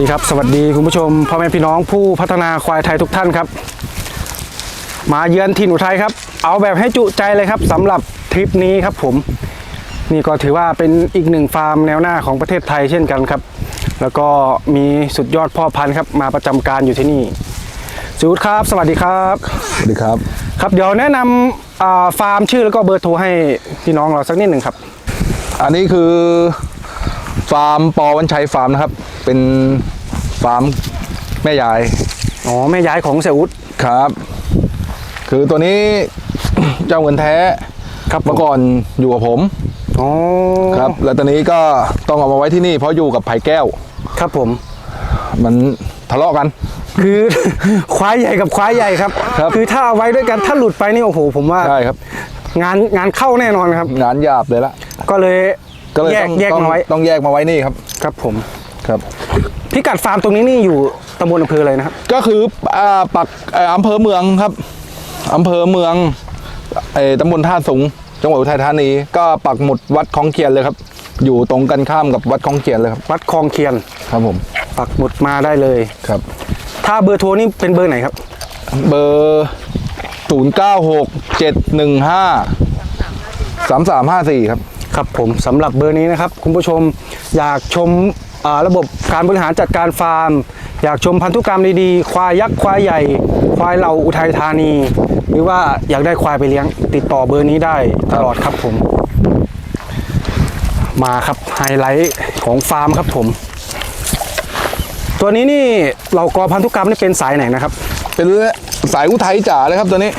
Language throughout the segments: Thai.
สวัสดีครับ สวัสดีคุณผู้ชมพ่อแม่พี่น้องผู้พัฒนาควายไทยทุกท่านครับ มาเยือนถิ่นอุทัยครับ เอาแบบให้จุใจเลยครับสำหรับทริปนี้ครับผม นี่ก็ถือว่าเป็นอีกหนึ่งฟาร์มแนวหน้าของประเทศไทยเช่นกันครับ แล้วก็มีสุดยอดพ่อพันธุ์ครับ มาประจำการอยู่ที่นี่จูดครับ สวัสดีครับ สวัสดีครับ ครับเดี๋ยวแนะนำอ่าฟาร์มชื่อแล้วก็เบอร์โทรให้พี่น้องเราสักนิดหนึ่งครับ อันนี้คือฟาร์มปอวันชัยฟาร์มนะครับ เป็นฟาร์มแม่ยายอ๋อแม่ยายของเสียอุดครับ คือตัวนี้ เจ้าเงินแท้ครับเมื่อก่อนอยู่กับผมอ๋อครับ แล้วตอนนี้ก็ต้องเอามาไว้ที่นี่ เพราะอยู่กับไผ่แก้ว ครับผม มันทะเลาะกัน คือ ควายใหญ่กับควายใหญ่ครับครับ อถ้าเอาไว้ด้วยกันถ้าหลุดไปนี่โอ้โหผมว่า ใช่ครับ งานงานเข้าแน่นอนครับ งานหยาบเลยละก็เลยก็เลยแยต้กองแยกต้องมาไว้ต้องแยกมาไว้นี่ครับ ครับผม ครับ พิกัดฟาร์มตรงนี้นี่อยู่ตำบลอำเภออะไรนะครับ ก็คืออ่าปักเอ่ออำเภอเมืองครับอำเภอเมืองเอ่อตำบลท่าสูงจังหวัดอุทัยธานีก็ปักหมุดวัดคลองเคียนเลยครับ อยู่ตรงกันข้ามกับวัดคลองเคียนเลยครับวัดคลองเคียน ครับผมปักหมุดมาได้เลย ครับ ถ้าเบอร์โทรนี่เป็นเบอร์ไหนครับ เบอร์ศูนย์เก้าหกเจ็ดหนึ่งห้าสามสามห้าสี่ครับ ครับผมสำหรับเบอร์นี้นะครับ คุณผู้ชมอยากชมอ่า ระบบการบริหารจัดการฟาร์ม อยากชมพันธุกรรมดีๆ ควายยักษ์ ควายใหญ่ ควายเหล่าอุทัยธานี หรือว่าอยากได้ควายไปเลี้ยง ติดต่อเบอร์นี้ได้ตลอดครับผม มาครับไฮไลท์ของฟาร์มครับผม ตัวนี้นี่เรากอพันธุกรรมนี่เป็นสายไหนนะครับ เป็นสายอุทัยจ๋าเลยครับตัวนี้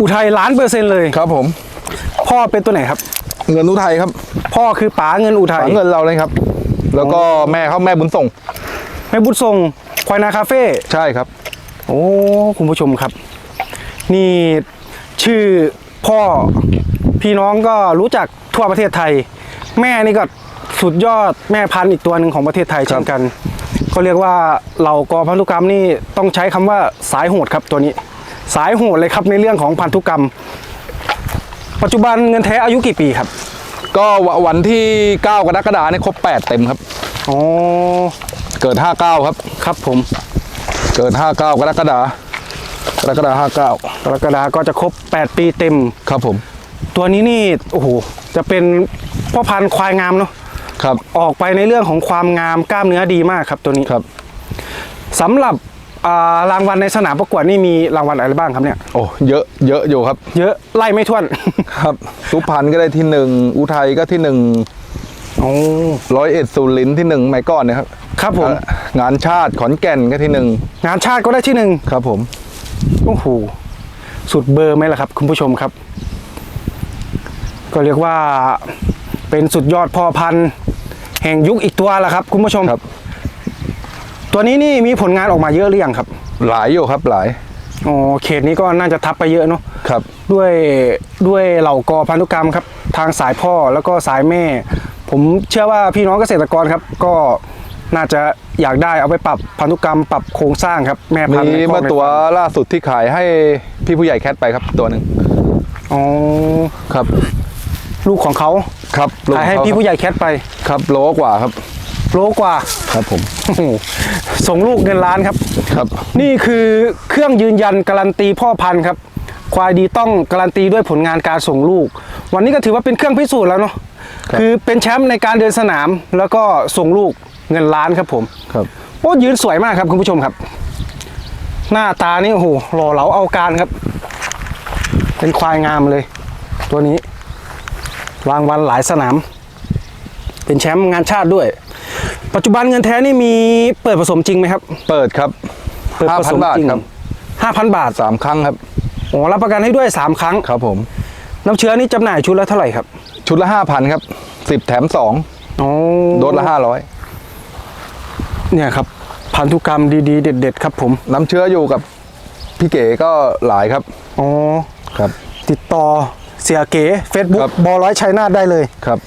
อุทัยล้านเปอร์เซ็นต์เลยครับผม พ่อเป็นตัวไหนครับ เงินอุทัยครับ พ่อคือป๋าเงินอุทัยฝาเงินเราเลยครับ แล้วก็แม่เขาแม่บุญส่ง แม่บุญทรงควายนาคาเฟ่ใช่ครับ โอ้คุณผู้ชมครับ นี่ชื่อพ่อพี่น้องก็รู้จักทั่วประเทศไทย แม่นี่ก็สุดยอดแม่พันธุ์อีกตัวหนึ่งของประเทศไทยครับเช่นกันก็เรียกว่าเหล่ากอพันธุกรรมนี่ต้องใช้คำว่าสายโหดครับตัวนี้ สายโหดเลยครับในเรื่องของพันธุกรรม ปัจจุบันเงินแท้อายุกี่ปีครับ ก็วันที่ 9 กรกฎาคมเนี่ยครบ 8 เต็มครับ อ๋อ เกิด 59 ครับ ครับผม เกิด 59 กรกฎาคมกรกฎาคม59 กรกฎาก็จะครบ 8 ปีเต็ม ครับผม ตัวนี้นี่ โอ้โห จะเป็นพ่อพันธุ์ควายงามเนาะ ครับ ออกไปในเรื่องของความงามกล้ามเนื้อดีมากครับตัวนี้ ครับสำหรับอ่า รางวัลในสนามประกวดนี่มีรางวัลอะไรบ้างครับเนี่ย โอ้เยอะเยอะอยู่ครับ เยอะไล่ไม่ถ้วน ครับสุพรรณก็ได้ที่หนึ่งอุทัยก็ที่หนึ่งโอ้ร้อยเอ็ดสุรินทร์ที่หนึ่งไม่ก่อนนะครับ ครับผมเอ่องานชาติขอนแก่นก็ที่หนึ่งงานชาติก็ได้ที่หนึ่งครับผมโอ้โหสุดเบอร์ไหมล่ะครับ คุณผู้ชมครับ ก็เรียกว่าเป็นสุดยอดพ่อพันธุ์แห่งยุคอีกตัวละครับ คุณผู้ชมครับ ตัวนี้นี่มีผลงานออกมาเยอะหรือยังครับ หลายอยู่ครับหลายอ๋อเขตนี้ก็น่าจะทับไปเยอะเนาะครับ ด้วยด้วยเหล่ากอพันธุกรรมครับ ทางสายพ่อแล้วก็สายแม่ ผมเชื่อว่าพี่น้องเกษตรกรครับ ก็น่าจะอยากได้เอาไปปรับพันธุกรรมปรับโครงสร้างครับ แม่พันมีธุ์ในคอกเมื่อในตัวล่าสุดที่ขายให้พี่ผู้ใหญ่แคทไปครับตัวหนึ่งอ๋อครับ ลูกของเขาครับขายให้ลูกพี่เขาผู้ใหญ่แคทไป ครับโลกว่าครับ โลกว่าครับผมโอ้โหส่งลูกเงินล้านครับ ครับ นี่คือเครื่องยืนยันการันตีพ่อพันธุ์ครับ ควายดีต้องการันตีด้วยผลงานการส่งลูก วันนี้ก็ถือว่าเป็นเครื่องพิสูจน์แล้วเนาะครับ คือเป็นแชมป์ในการเดินสนาม แล้วก็ส่งลูกเงินล้านครับผมครับ โอ้ยืนสวยมากครับคุณผู้ชมครับ หน้าตานี่โอ้โหหล่อเหลาเอาการครับ เป็นควายงามเลย ตัวนี้รางวัลหลายสนาม เป็นแชมป์งานชาติด้วย ปัจจุบันเงินแท้นี่มีเปิดผสมจริงไหมครับ เปิดครับเปิดห้าผพัสนมบาทจริงครับห้าพันบาทสามครั้งครับโอ้รับประกันให้ด้วยสามครั้งครับผมน้ำเชื้อนี่จำหน่ายชุดละเท่าไหร่ครับ ชุดละห้าพันครับสิบแถมสองอ๋อโดสละห้าร้อยเนี่ยครับพันธุกรรมดีๆ เด็ด ๆ ครับผม น้ำเชื้ออยู่กับพี่เก๋ก็หลายครับอ๋อครับ ติดต่อเสียเก๋ Facebook ครับบอร้อยชัยนาทได้เลยครับ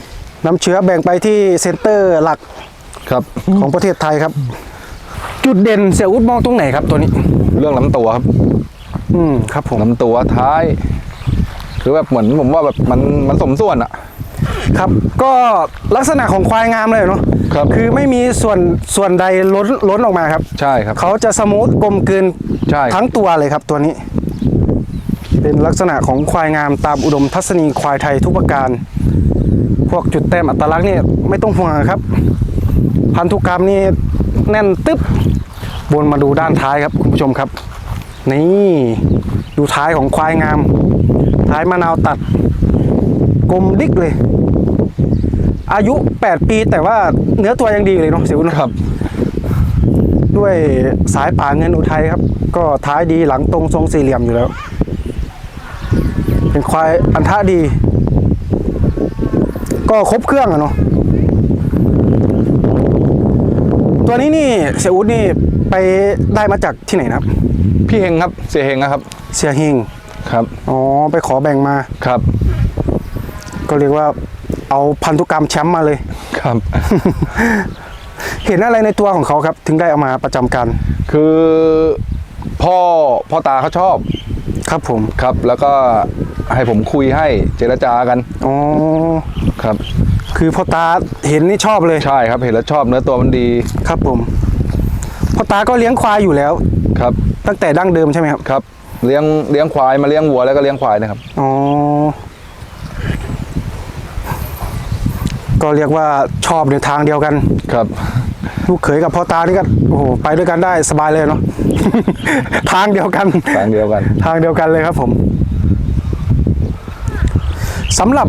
น้ำเชื้อแบ่งไปที่เซ็นเตอร์หลัก ครับ ของประเทศไทยครับ จุดเด่นเสียอุดมองตรงไหนครับตัวนี้ เรื่องลำตัวครับ อืมครับผมลำตัวท้ายคือแบบเหมือนผมว่าแบบมันมันสมส่วนอะครับ ก็ลักษณะของควายงามเลยเนาะครับคือไม่มีส่วนส่วนใดล้นล้นออกมาครับ ใช่ครับเขาจะสมูทกลมกลืนใช่ทั้งตัวเลยครับตัวนี้ เป็นลักษณะของควายงามตามอุดมทัศนีควายไทยทุกประการ พวกจุดแต้มอัตลักษณ์นี่ไม่ต้องห่วงครับ พันธุกรรมนี่แน่นตึ๊บบนมาดูด้านท้ายครับคุณผู้ชมครับ นี่ดูท้ายของควายงาม ท้ายมะนาวตัดกลมดิกเลย อายุ 8 ปีแต่ว่าเนื้อตัวยังดีเลยเนาะเสียวนะครับ ด้วยสายป่าเงินอุทัยครับ ก็ท้ายดีหลังตรงทรงสี่เหลี่ยมอยู่แล้ว เป็นควายอันท่าดี ก็ครบเครื่องอะเนาะ ตัวนี้นี่เสียอุดนี่ไปได้มาจากที่ไหนนะครับ พี่เฮงครับเสียเฮงนะครับ เสียเฮงครับอ๋อไปขอแบ่งมาครับ ก็เรียกว่าเอาพันธุกรรมแชมป์มาเลยครับ เห็นอะไรในตัวของเขาครับ ถึงได้เอามาประจำการคือพ่อพ่อตาเขาชอบ ครับผมครับ แล้วก็ให้ผมคุยให้เจรจากันอ๋อครับ คือพ่อตาเห็นนี่ชอบเลย ใช่ครับเห็นแล้วชอบเนื้อตัวมันดีครับผมพ่อตาก็เลี้ยงควายอยู่แล้วครับ ตั้งแต่ดั้งเดิมใช่ไหมครับครับ เลี้ยงเลี้ยงควายมาเลี้ยงวัวแล้วก็เลี้ยงควายนะครับอ๋อก็เรียกว่าชอบในทางเดียวกันครับ ลูกเขยกับพ่อตานี่ก็โอ้โหไปด้วยกันได้สบายเลยเนาะ ทางเดียวกัน ทางเดียวกัน ทางเดียวกันเลยครับผม สำหรับ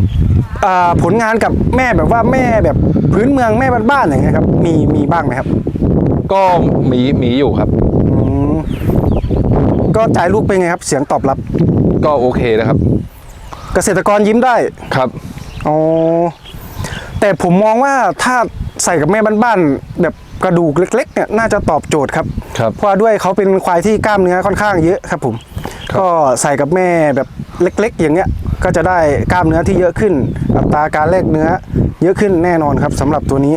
อ่าผลงานกับแม่แบบว่าแม่แบบพื้นเมืองแม่บ้านๆอย่างเงี้ยครับ มีมีบ้างไหมครับ ก็มีมีอยู่ครับอืมก็จ่ายลูกเป็นไงครับ เสียงตอบรับ ก็โอเคนะครับ เกษตรกรยิ้มได้ครับอ๋อแต่ผมมองว่าถ้าใส่กับแม่บ้านๆแบบกระดูกเล็กๆเนี่ยน่าจะตอบโจทย์ครับครับเพราะว่าด้วยเขาเป็นควายที่กล้ามเนื้อค่อนข้างเยอะครับผมครับก็ใส่กับแม่แบบเล็ก ๆ อย่างเงี้ย ก็จะได้กล้ามเนื้อที่เยอะขึ้น อัตราการแลกเนื้อเยอะขึ้นแน่นอนครับสำหรับตัวนี้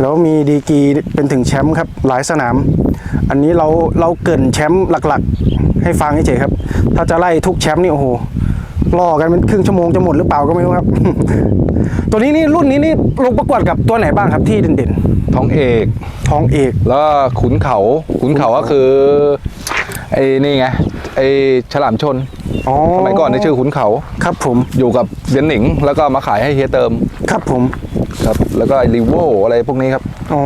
แล้วมีดีกรีเป็นถึงแชมป์ครับหลายสนาม อันนี้เราเราเกรินแชมป์หลักๆ ให้ฟังเฉยๆครับ ถ้าจะไล่ทุกแชมป์นี่โอ้โหล่อกันเป็นครึ่งชั่วโมงจะหมดหรือเปล่าก็ไม่รู้ครับ ตัวนี้นี่รุ่นนี้นี่ลงประกวดกับตัวไหนบ้างครับที่เด่นท้องเอกๆท้องเอก แล้วก็ขุนเขาขุนเขาก็คือไอ้นี่ไงไอ้ฉลามชน อ๋อสมัยก่อนในชื่อขุนเขาครับผมอยู่กับเวียนหนิง แล้วก็มาขายให้เฮียเติมครับผมครับ แล้วก็ไอ้รีโวอะไรพวกนี้ครับอ๋อ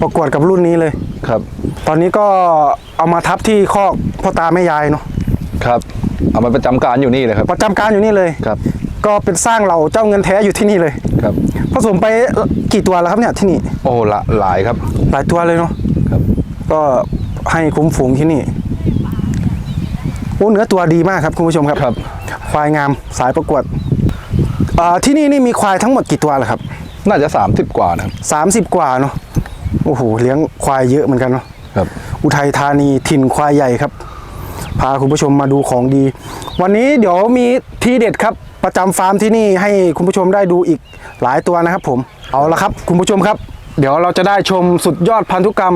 ประกวดกับรุ่นนี้เลยครับ ตอนนี้ก็เอามาทับที่คอกพ่อตาแม่ยายเนาะครับเอามาประจำการอยู่นี่เลยครับ ประจำการอยู่นี่เลยครับ ก็เป็นสร้างเราเจ้าเงินแท้อยู่ที่นี่เลยครับผสมไปกี่ตัวแล้วครับเนี่ยที่นี่ โอ้ละหลายครับ หลายตัวเลยเนาะครับ ก็ให้คุ้มฝูงที่นี่ โอ้เนื้อตัวดีมากครับคุณผู้ชมครับครับ ควายงามสายประกวดอ่าที่นี่นี่มีควายทั้งหมดกี่ตัวล่ะครับน่าจะ 30 กว่านะครับสามสิบกว่าเนาะโอ้โหเลี้ยงควายเยอะเหมือนกันเนาะครับอุทัยธานีถิ่นควายใหญ่ครับ พาคุณผู้ชมมาดูของดี วันนี้เดี๋ยวมีทีเด็ดครับ ประจำฟาร์มที่นี่ให้คุณผู้ชมได้ดูอีกหลายตัวนะครับผมเอาละครับ คุณผู้ชมครับ เดี๋ยวเราจะได้ชมสุดยอดพันธุกรรม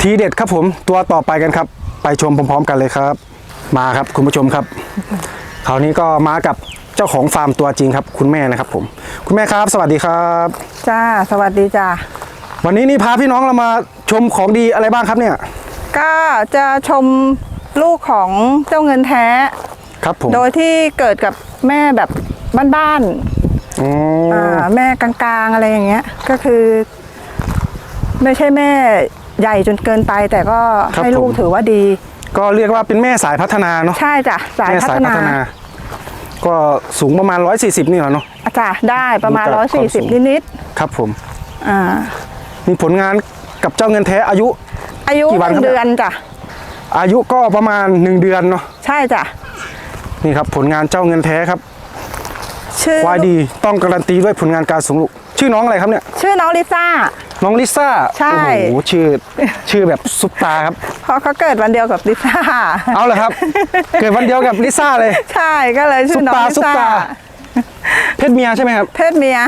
ทีเด็ดครับผมตัวต่อไปกันครับ ไปชมพร้อม ๆ กันเลยครับ มาครับคุณผู้ชมครับคราวนี้ก็มากับเจ้าของฟาร์มตัวจริงครับ คุณแม่นะครับผม คุณแม่ครับ สวัสดีครับ จ้า สวัสดีจ้าวันนี้นี่พาพี่น้องเรามาชมของดีอะไรบ้างครับเนี่ย ก็จะชมลูกของเจ้าเงินแท้ครับผมโดยที่เกิดกับแม่แบบบ้านอ๋อๆอ่าแม่กลางๆอะไรอย่างเงี้ย ก็คือ ไม่ใช่แม่ใหญ่จนเกินไป แต่ก็ให้ลูกถือว่าดี ก็เรียกว่าเป็นแม่สายพัฒนาเนาะใช่จ้ะสายแม่พัสาฒยพันาฒนา ก็สูงประมาณ 140 นี่เหรอเนาะ อะจ้ะได้ประมาณดูจากความสูง140นิดครับผม ๆอ่ามีผลงานกับเจ้าเงินแท้อายุ อายุกี่วันหครับ นึ่งเดือนจ้ะอายุก็ประมาณ 1 เดือนเนาะใช่จ้ะนี่ครับผลงานเจ้าเงินแท้ครับชื่อควายดีต้องการันตีด้วยผลงานการสูงลูกชื่อน้องอะไรครับเนี่ย ชื่อน้องลิซ่า น้องลิซ่าใช่ โอ้โหชื่อชื่อแบบซุปตาครับ เพราะเขาเกิดวันเดียวกับลิซ่า เอาเลยครับ เกิดวันเดียวกับลิซ่าเลย ใช่ก็เลยชื่อน้องลิซุปซ่า ตา เพศเมียใช่ไหมครับ เพศเมีย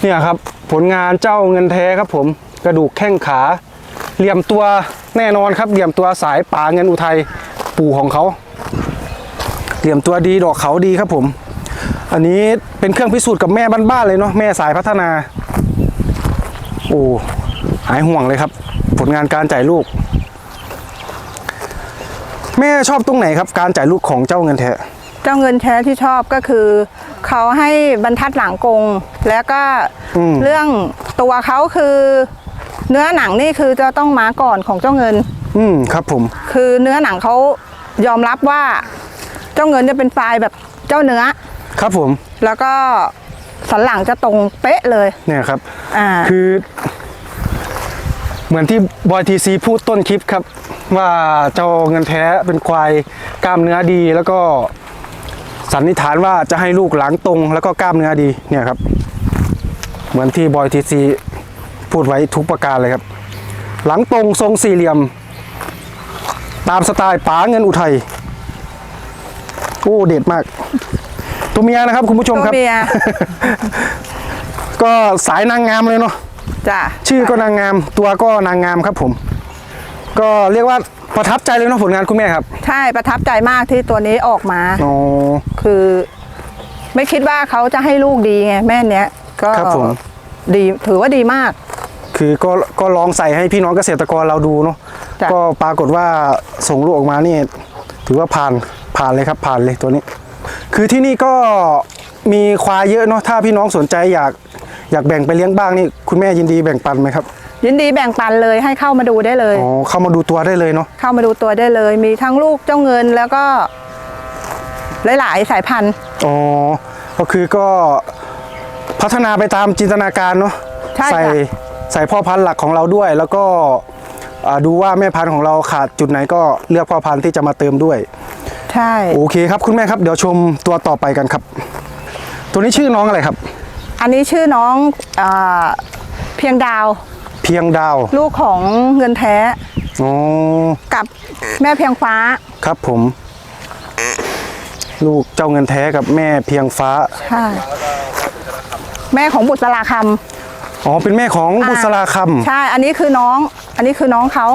เนี่ยครับ ผลงานเจ้าเงินแท้ครับผมกระดูกแข้งขา เหลี่ยมตัวแน่นอนครับ เหลี่ยมตัวสายป่าเงินอุทัยปู่ของเขา เหลี่ยมตัวดีดอกเขาดีครับผม อันนี้เป็นเครื่องพิสูจน์กับแม่บ้านๆเลยเนาะแม่สายพัฒนา โอ้หายห่วงเลยครับ ผลงานการจ่ายลูก แม่ชอบตรงไหนครับ การจ่ายลูกของเจ้าเงินแท้เจ้าเงินแท้ที่ชอบก็คือเขาให้บรรทัดหลังกง แล้วก็อืมเรื่องตัวเขาคือ เนื้อหนังนี่คือจะต้องมาก่อนของเจ้าเงิน อืมครับผม คือเนื้อหนังเขายอมรับว่า เจ้าเงินจะเป็นทรายแบบเจ้าเนื้อ ครับผม แล้วก็ สันหลังจะตรงเป๊ะเลยเนี่ยครับอ่าคือ เหมือนที่บอยทีซีพูดต้นคลิปครับ ว่าเจ้าเงินแท้เป็นควายกล้ามเนื้อดีแล้วก็สันนิษฐานว่าจะให้ลูกหลังตรง แล้วก็กล้ามเนื้อดีเนี่ยครับ เหมือนที่บอยทีซีพูดไว้ทุกประการเลยครับ หลังตรงทรงสี่เหลี่ยม ตามสไตล์ป๋าเงินอุทัยโอ้เด็ดมาก ตัวเมียนะครับคุณผู้ชมตัวครับเมีย ก็สายนางงามเลยเนาะจ้ะชื่อก็นางงาม ตัวก็นางงามครับผม ก็เรียกว่าประทับใจเลยเนาะผลงานคุณแม่ครับใช่ประทับใจมากที่ตัวนี้ออกมา อ๋อ คือ ไม่คิดว่าเขาจะให้ลูกดีไงแม่เนี้ยก็ครับผม ดีถือว่าดีมาก คือก็ก็ลองใส่ให้พี่น้องเกษตรกรเราดูเนาะจ้ะ ก็ปรากฏว่าส่งลูกออกมานี่ ถือว่าผ่านผ่านเลยครับผ่านเลยตัวนี้ คือที่นี่ก็มีควายเยอะเนาะถ้าพี่น้องสนใจอยากอยากแบ่งไปเลี้ยงบ้างนี่คุณแม่ยินดีแบ่งปันไหมครับยินดีแบ่งปันเลยให้เข้ามาดูได้เลยอ๋อเข้ามาดูตัวได้เลยเนาะเข้ามาดูตัวได้เลย มีทั้งลูกเจ้าเงินแล้วก็ หลายๆสายพันธุ์อ๋อก็คือก็พัฒนาไปตามจินตนาการเนาะใช่ใส่ค่ะใส่พ่อพันธุ์หลักของเราด้วย แล้วก็อ่าดูว่าแม่พันธุ์ของเราขาดจุดไหนก็เลือกพ่อพันธุ์ที่จะมาเติมด้วย ใช่ โอเคครับคุณแม่ครับเดี๋ยวชมตัวต่อไปกันครับ ตัวนี้ชื่อน้องอะไรครับ อันนี้ชื่อน้องอาเพียงดาว เพียงดาวลูกของเงินแท้อ๋อกับแม่เพียงฟ้า ครับผม ลูกเจ้าเงินแท้กับแม่เพียงฟ้าใช่ แม่ของบุษราคอ๋อเป็นแม่ของำบุษราคใช่ อันนี้คือน้อง อันนี้คือน้องเขา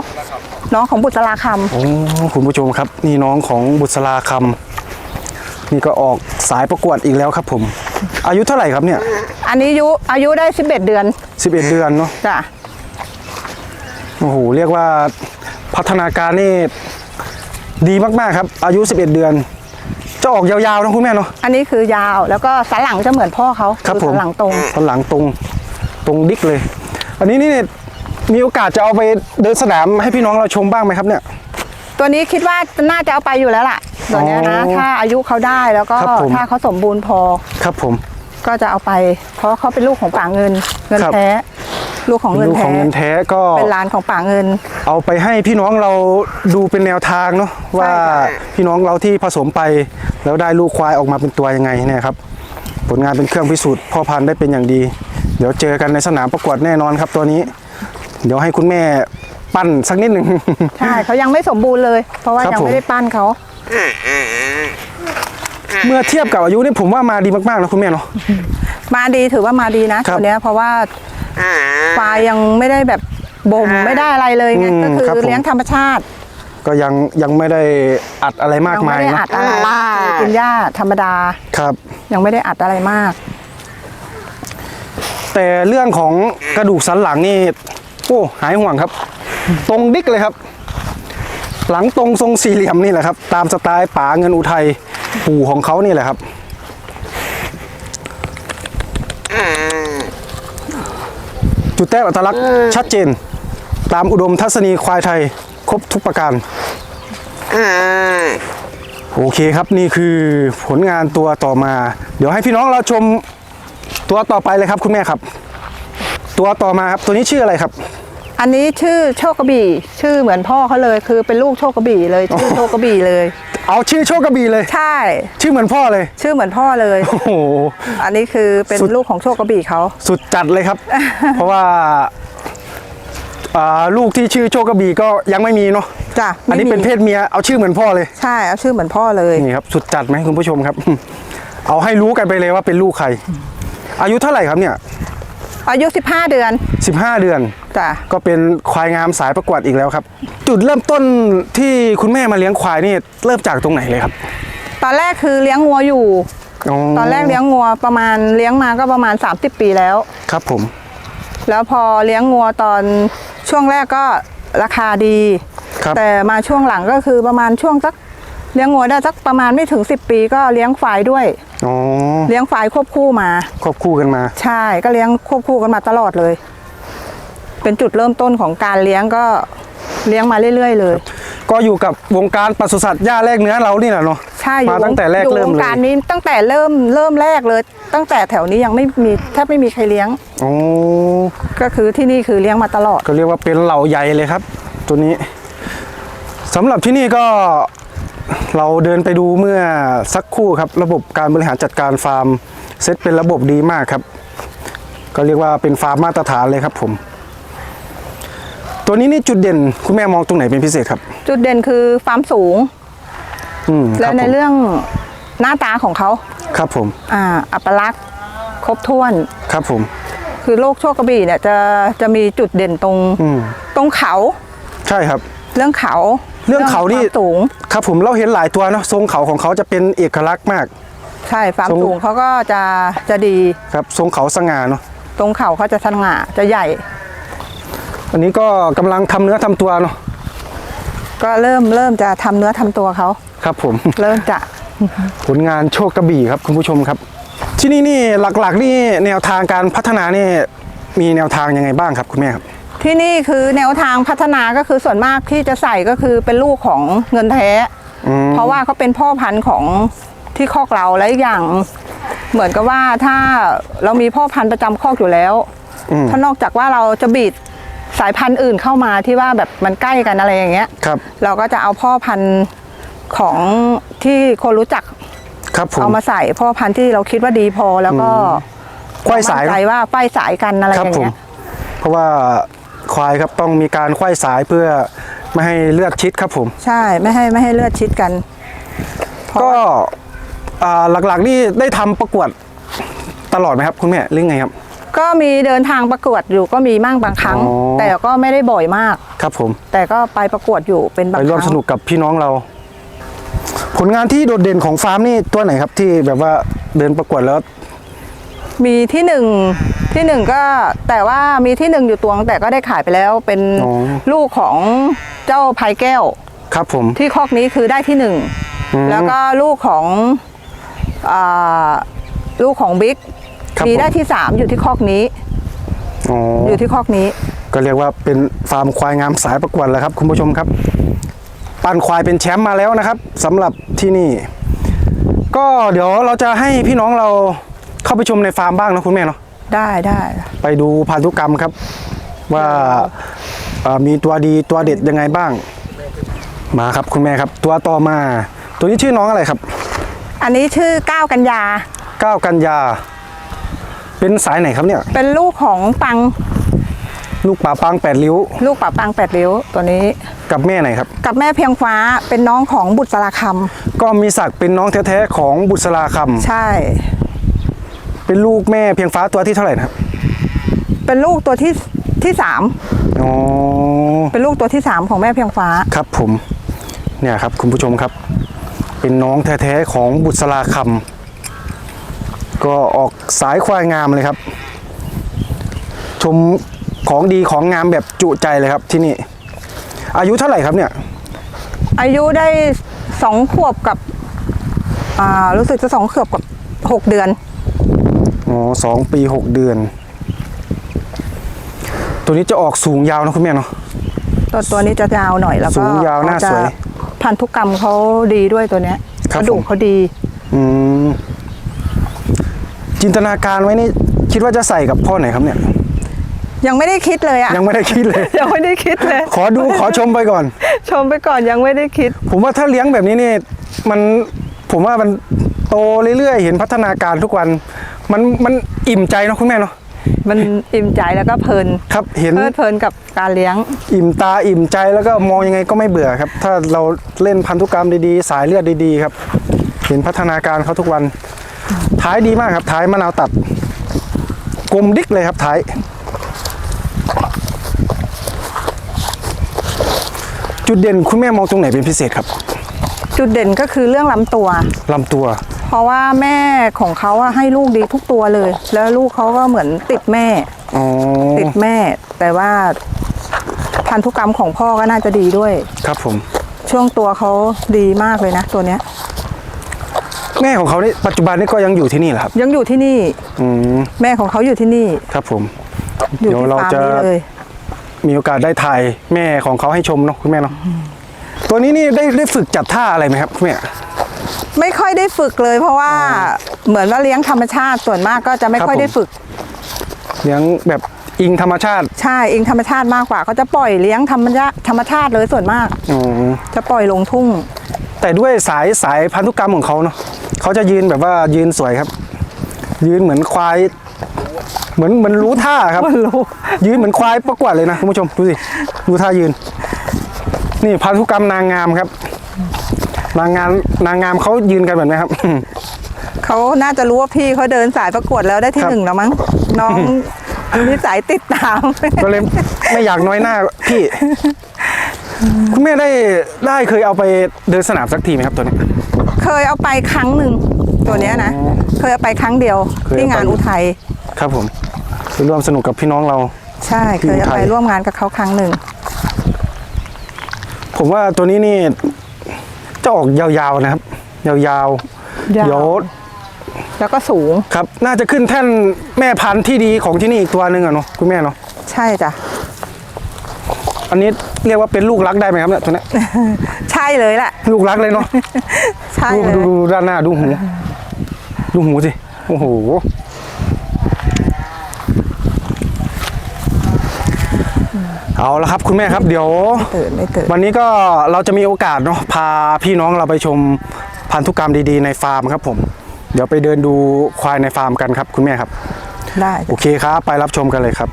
น้องของบุษราคำ โอ้คุณผู้ชมครับ นี่น้องของบุษราคำนี่ก็ออกสายประกวดอีกแล้วครับผม อายุเท่าไหร่ครับเนี่ยำอันนี้อายุอายุได้ 11 เดือน11 เดือนเนาะจ้ะโอ้โหเรียกว่าพัฒนาการนี่ดีมาก ๆ ครับ อายุ 11 เดือน จะออกยาวๆนะคุณแม่เนาะ อันนี้คือยาวแล้วก็สันหลังจะเหมือนพ่อเขาครับอผม สันหลังตรงสันหลังตรงตรงดิกเลย อันนี้นี่เนี่ย มีโอกาสจะเอาไปเดินสนามให้พี่น้องเราชมบ้างไหมครับเนี่ย ตัวนี้คิดว่าน่าจะเอาไปอยู่แล้วล่ะตัวเนี้ยนะ อ๋อถ้าอายุเขาได้แล้วก็ครับผม ถ้าเขาสมบูรณ์พอครับผม ก็จะเอาไป เพราะเขาเป็นลูกของป่าเงินเงินครับ แท้ลูกของเงินลูกขแท้องเงินแท้ก็เป็นหลานของป่าเงิน เอาไปให้พี่น้องเราดูเป็นแนวทางเนาะว่าค่ะพี่น้องเราที่ผสมไป แล้วได้ลูกควายออกมาเป็นตัวยังไงเนี่ยครับ ผลงานเป็นเครื่องพิสูจน์พ่อพันธุ์ได้เป็นอย่างดี เดี๋ยวเจอกันในสนามประกวดแน่นอนครับตัวนี้ เดี๋ยวให้คุณแม่ปั้นสักนิดหนึ่ง ใช่เขายังไม่สมบูรณ์เลย เพราะว่าครับยังผม ไม่ได้ปั้นเขาเมื่อเทียบกับอายุนี่ผมว่ามาดีมากๆนะคุณแม่เนาะ มาดีถือว่ามาดีนะครับตัวเนี้ยเพราะว่าปลายังไม่ได้แบบบ่มไม่ได้อะไรเลยไงอืมก็คือครับผม เลี้ยงธรรมชาติก็ยังยังไม่ได้อัดอะไรมากยังมาไม่ยได้เนาะอัดอะไรคือกินหญ้าธรรมดา ครับ ยังไม่ได้อัดอะไรมาก แต่เรื่องของกระดูกสันหลังนี่โอ้หายห่วงครับ ตรงดิกเลยครับ หลังตรงทรงสี่เหลี่ยมนี่แหละครับ ตามสไตล์ป๋าเงินอุทัยปู่ของเขานี่แหละครับ จุดแต้มอัตลักษณ์ชัดเจน ตามอุดมทัศนีควายไทย ครบทุกประการโอเคครับนี่คือผลงานตัวต่อมา เดี๋ยวให้พี่น้องเราชมตัวต่อไปเลยครับคุณแม่ครับ ตัวต่อมาครับตัวนี้ชื่ออะไรครับ อันนี้ชื่อโชคกระบี่ ชื่อเหมือนพ่อเขาเลย คือเป็นลูกโชคกระบี่เลยชื่อโชคกระบี่เลย เอาชื่อโชคกระบีเลย ใช่ ชื่อเหมือนพ่อเลย ชื่อเหมือนพ่อเลยโอ้โหอันนี้คือเป็นสุดลูกของโชคกระบี่เขาสุดจัดเลยครับ เพราะว่าอ่าลูกที่ชื่อโชคกระบีก็ยังไม่มีเนาะจ้ะอันนี้ไม่มีเป็นเพศเมียเอาชื่อเหมือนพ่อเลย ใช่เอาชื่อเหมือนพ่อเลยนี่ครับสุดจัดไหมคุณผู้ชมครับ เอาให้รู้กันไปเลยว่าเป็นลูกใคร อายุเท่าไหร่ครับเนี่ย อายุ 15 เดือน 15 เดือน จ้ะ ก็เป็นควายงามสายประกวดอีกแล้วครับ จุดเริ่มต้นที่คุณแม่มาเลี้ยงควายนี่เริ่มจากตรงไหนเลยครับตอนแรกคือเลี้ยงงัวอยู่ ตอนแรกเลี้ยงงัวประมาณเลี้ยงมาก็ประมาณ 30 ปีแล้ว ครับผม แล้วพอเลี้ยงงัวตอนช่วงแรกก็ราคาดีครับแต่มาช่วงหลังก็คือประมาณช่วงสักเลี้ยงงัวได้สักประมาณไม่ถึง 10 ปีก็เลี้ยงควายด้วย อ๋อเลี้ยงควายควบคู่มา ควบคู่กันมา ใช่ก็เลี้ยงควบคู่กันมาตลอดเลย เป็นจุดเริ่มต้นของการเลี้ยงก็เลี้ยงมาเรื่อย ๆ เลย ก็อยู่กับวงการปศุสัตว์หญ้าแลกเนื้อเรานี่แหละเนาะใช่อยู่มาตั้งแต่แรกอยู่เริ่มวงเลยการนี้ตั้งแต่เริ่มเริ่มแรกเลย ตั้งแต่แถวนี้ยังไม่มีแทบไม่มีใครเลี้ยงโอ้ก็คือที่นี่คือเลี้ยงมาตลอด ก็เรียกว่าเป็นเหล่าใหญ่เลยครับ ตัวนี้สำหรับที่นี่ก็ เราเดินไปดูเมื่อสักครู่ครับ ระบบการบริหารจัดการฟาร์มเซตเป็นระบบดีมากครับ ก็เรียกว่าเป็นฟาร์มมาตรฐานเลยครับผม ตัวนี้นี่จุดเด่นคุณแม่มองตรงไหนเป็นพิเศษครับ จุดเด่นคือฟาร์มสูงอืมคและรับในผมเรื่องหน้าตาของเขาครับผมอ่าอัปลักษณ์ครบถ้วนครับผม คือโลกโชคกระบี่เนี่ยจะจะมีจุดเด่นตรงอืมตรงเขา ใช่ครับ เรื่องเขา เรื่องเขานี่ควมสูง ครับผมเราเห็นหลายตัวเนาะทรงเขาของเขาจะเป็นเอกลักษณ์มาก ใช่ฟาร์มทรง สูงเขาก็จะจะดี ครับทรงเขาสง่าเนาะตรงเขาเขาจะสง่าจะใหญ่ อันนี้ก็กำลังทำเนื้อทำตัวเนาะก็เริ่มเริ่มจะทำเนื้อทำตัวเขา ครับผม เริ่มจะผลงานโชคกระบี่ครับคุณผู้ชมครับ ที่นี่นี่หลักๆนี่แนวทางการพัฒนานี่มีแนวทางยังไงบ้างครับคุณแม่ครับ ที่นี่คือแนวทางพัฒนาก็คือส่วนมากที่จะใส่ก็คือเป็นลูกของเงินแท้อืมเพราะว่าเขาเป็นพ่อพันธุ์ของที่คอกเราและอีกอย่าง เหมือนกับว่าถ้าเรามีพ่อพันธุ์ประจำคอกอยู่แล้วอืมถ้านอกจากว่าเราจะบีดสายพันธุ์อื่นเข้ามาที่ว่าแบบมันใกล้กันอะไรอย่างเงี้ย ครับ เราก็จะเอาพ่อพันธุ์ของที่คนรู้จักครับผมเอามาใส่พ่อพันธุ์ที่เราคิดว่าดีพอแล้วก็ควายสายมั่นใจว่าไฟสายกันอะไรครัอย่างผมเงี้ย เพราะว่า ควายครับต้องมีการควายสายเพื่อไม่ให้เลือดชิดครับผม ใช่ไม่ให้ไม่ให้เลือดชิดกันเพราะก็ว่าอ่าหลักๆนี่ได้ทำประกวดตลอดไหมครับคุณแม่หรือไงครับ ก็มีเดินทางประกวดอยู่ก็มีมั่งบางครั้ง อ๋อ แต่ก็ไม่ได้บ่อยมาก ครับผม แต่ก็ไปประกวดอยู่เป็นบางไปคร่วมรั้งสนุกกับพี่น้องเรา ผลงานที่โดดเด่นของฟาร์มนี่ตัวไหนครับที่แบบว่าเดินประกวดแล้วมีที่หนึ่ง ที่หนึ่งก็แต่ว่ามีที่หนึ่งอยู่ตัวงแต่ก็ได้ขายไปแล้วเป็นอ๋อ ลูกของเจ้าภัยแก้ว ครับผม ที่คอกนี้คือได้ที่หนึ่งอืมแล้วก็ลูกของอาลูกของบิ๊กครับมีผมได้ที่สามอยู่ที่คอกนี้ อ๋ออยู่ที่คอกนี้ ก็เรียกว่าเป็นฟาร์มควายงามสายประกวดแล้วครับ คุณผู้ชมครับปั้นควายเป็นแชมป์มาแล้วนะครับสำหรับที่นี่ ก็เดี๋ยวเราจะให้พี่น้องเราเข้าไปชมในฟาร์มบ้างนะคุณแม่เนาะ ได้ได้ไปดูพันธุกรรมครับ ว่าเอ่อมีตัวดีตัวเด็ดยังไงบ้าง มาครับคุณแม่ครับ ตัวต่อมา ตัวนี้ชื่อน้องอะไรครับ อันนี้ชื่อก้าวกัญญาก้าวกันยาเป็นสายไหนครับเนี่ย เป็นลูกของปัง ลูกป่าปางแปดริ้ว ลูกป่าปังแปดริ้วตัวนี้ กับแม่ไหนครับ กับแม่เพียงฟ้าเป็นน้องของบุตรสราคก็มีศักดิ์เป็นน้องแท้ๆของบุษราคำใช่ำ เป็นลูกแม่เพียงฟ้าตัวที่เท่าไหร่นะครับ เป็นลูกตัวที่ที่สามอ๋อ เป็นลูกตัวที่สามของแม่เพียงฟ้า ครับผม เนี่ยครับคุณผู้ชมครับ เป็นน้องแท้ๆของบุษราคำก็ออกสายควายงามเลยครับ ชมของดีของงามแบบจุใจเลยครับที่นี่ อายุเท่าไหร่ครับเนี่ย อายุได้สองขวบกับ อ่า รู้สึกจะสองขวบกับหกเดือน อ๋อสองปีหกเดือน ตัวนี้จะออกสูงยาวนะคุณแม่เนาะ ตัวตัวนี้จะยาวหน่อยแล้วก็สูงยาวหน้าเขจะสวยพันธุกรรมเขาดีด้วยตัวเนี้ยครักบระดูกผม เขาดี อืมจินตนาการไว้นี่คิดว่าจะใส่กับพ่อไหนครับเนี่ย ยังไม่ได้คิดเลยอะยังไม่ได้คิดเลย ยังไม่ได้คิดเลย ขอดูขอชมไปก่อน ชมไปก่อนยังไม่ได้คิด ผมว่าถ้าเลี้ยงแบบนี้นี่มันผมว่ามันโตเรื่อยๆ เห็นพัฒนาการทุกวัน มันมันอิ่มใจเนาะคุณแม่เนาะมันอิ่มใจแล้วก็เพลินครับเห็นเพลิดเพลินกับการเลี้ยง อิ่มตาอิ่มใจแล้วก็มองยังไงก็ไม่เบื่อครับ ถ้าเราเล่นพันธุกรรมดีๆ สายเลือดดีๆครับ เห็นพัฒนาการเขาทุกวัน ท้ายดีมากครับ ท้ายมะนาวตัดกลมดิกเลยครับท้าย จุดเด่นคุณแม่มองตรงไหนเป็นพิเศษครับ จุดเด่นก็คือเรื่องลำตัวลำตัว เพราะว่าแม่ของเขาอะให้ลูกดีทุกตัวเลย แล้วลูกเขาก็เหมือนติดแม่ อ๋อติติดแม่ แต่ว่าพันธุกรรมของพ่อก็น่าจะดีด้วย ครับผม ช่วงตัวเขาดีมากเลยนะ ตัวเนี้ย แม่ของเขานี่ปัจจุบันนี่ก็ยังอยู่ที่นี่เหรอครับยังอยู่ที่นี่ อืมแม่ของเขาอยู่ที่นี่ ครับผม อยู่เดี๋ยวที่เราฟาร์มจะนี้เลย มีโอกาสได้ถ่ายแม่ของเขาให้ชมเนาะคุณแม่เนาะตัวนี้นี่ได้ได้ฝึกจัดท่าอะไรไหมครับคุณแม่ ไม่ค่อยได้ฝึกเลย เพราะว่าเหมือนว่าเลี้ยงธรรมชาติส่วนมากก็จะไม่ครับค่อยได้ผมฝึก เลี้ยงแบบอิงธรรมชาติ ใช่เองธรรมชาติมากกว่าเขาจะปล่อยเลี้ยงธรรมชาติธรรมชาติเลยส่วนมากอืมจะปล่อยลงทุ่ง แต่ด้วยสายสายพันธุกรรมของเขาเนาะเขาจะยืนแบบว่ายืนสวยครับ ยืนเหมือนควายเหมือนเหมือนรู้ท่าครับมันรู้ยืนเหมือนควายประกวดเลยนะคุณผู้ชมดูสิดูท่ายืน นี่พันธุกรรมนางงามครับ นางงามนางงามเขายืนกันแบบนี้ครับ เขาน่าจะรู้ว่าพี่เขาเดินสายประกวดแล้วได้ที่ครับหนึ่งแล้วมั้งน้องนิสัยติดตามก็เลยไม่อยากน้อยหน้าพี่คุณแม่ได้ได้เคยเอาไปเดินสนามสักทีไหมครับตัวนี้ เคยเอาไปครั้งหนึ่งตัวเนี้ยนะอ๋อเคยเอาไปครั้งเดียวเคยเอาไปที่งานอุทัยครับผมไปร่วมสนุกกับพี่น้องเรา ใช่ที่เคยเอาอุทัไปยร่วมงานกับเขาครั้งหนึ่งผมว่าตัวนี้นี่ จะออกยาวๆนะครับ ยาวๆเดี๋ยวแล้วก็สูงครับ น่าจะขึ้นแท่นแม่พันธุ์ที่ดีของที่นี่อีกตัวหนึ่งอะเนาะคุณแม่เนาะใช่จ้ะ อันนี้เรียกว่าเป็นลูกรักได้ไหมครับเนี่ยตัวเนี้ยใช่เลยแหละ ลูกรักเลยเนาะใช่ดูเลยดูดูด้านหน้าดูหูดูหูสิโอ้โห เอาละครับคุณแม่ครับเดี๋ยว ตื่นไม่ตื่นวันนี้ก็เราจะมีโอกาสเนาะพาพี่น้องเราไปชมพันธุกรรมดีๆในฟาร์มครับผม เดี๋ยวไปเดินดูควายในฟาร์มกันครับคุณแม่ครับ ได้โอจ้ะเคครับ ไปรับชมกันเลยครับ